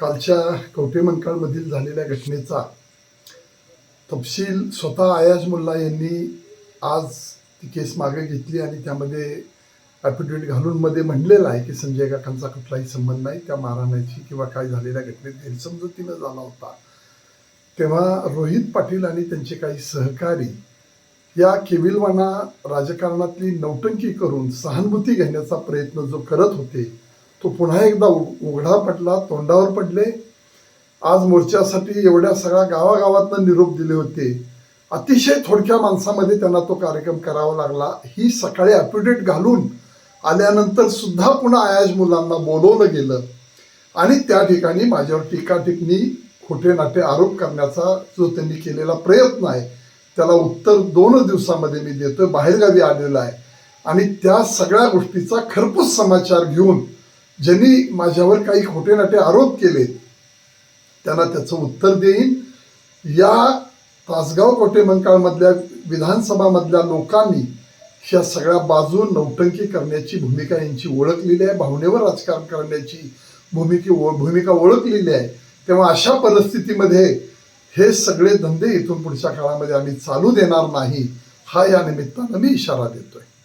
कालच्या कवठे मंकाळमधील झालेल्या घटनेचा तपशील स्वतः आयाज मुल्ला यांनी आज ती केस मागे घेतली आणि त्यामध्ये ॲफिडेविट घालून मध्ये म्हणलेलं आहे की संजय काकांचा कुठलाही संबंध नाही त्या महाराणाची किंवा काय झालेल्या घटनेत गैरसमजुतीनं झाला होता. तेव्हा रोहित पाटील आणि त्यांचे काही सहकारी या केविलवाना राजकारणातली नौटंकी करून सहानुभूती घेण्याचा प्रयत्न जो करत होते तो पुन्हा एकदा उघडा पडला तोंडावर पडले. आज मोर्चासाठी एवढ्या सगळ्या गावागावातनं निरोप दिले होते. अतिशय थोडक्या माणसामध्ये त्यांना तो कार्यक्रम करावा लागला. ही सकाळी ॲप्युडेट घालून आल्यानंतर सुद्धा पुन्हा आयाज मुलांना बोलवलं गेलं. आणि त्या ठिकाणी माझ्यावर टीका टिप्पणी खोटे नाटे आरोप करण्याचा जो त्यांनी केलेला प्रयत्न आहे त्याला उत्तर दोनच दिवसामध्ये मी देतोय. बाहेरगावी आलेला आहे. आणि त्या सगळ्या गोष्टीचा खरपूस समाचार घेऊन ज्यांनी माझ्यावर काही खोटे नाटे आरोप केले त्यांना त्याचं उत्तर देईन. या तासगाव कोटे मंकाळमधल्या विधानसभामधल्या लोकांनी ह्या सगळ्या बाजू नौटंकी करण्याची भूमिका यांची ओळखलेली आहे भावनेवर राजकारण करण्याची भूमिके भूमिका ओळखलेली आहे. तेव्हा अशा परिस्थितीमध्ये हे सगळे धंदे इथून पुढच्या काळामध्ये आम्ही चालू देणार नाही हा या निमित्तानं मी इशारा देतोय.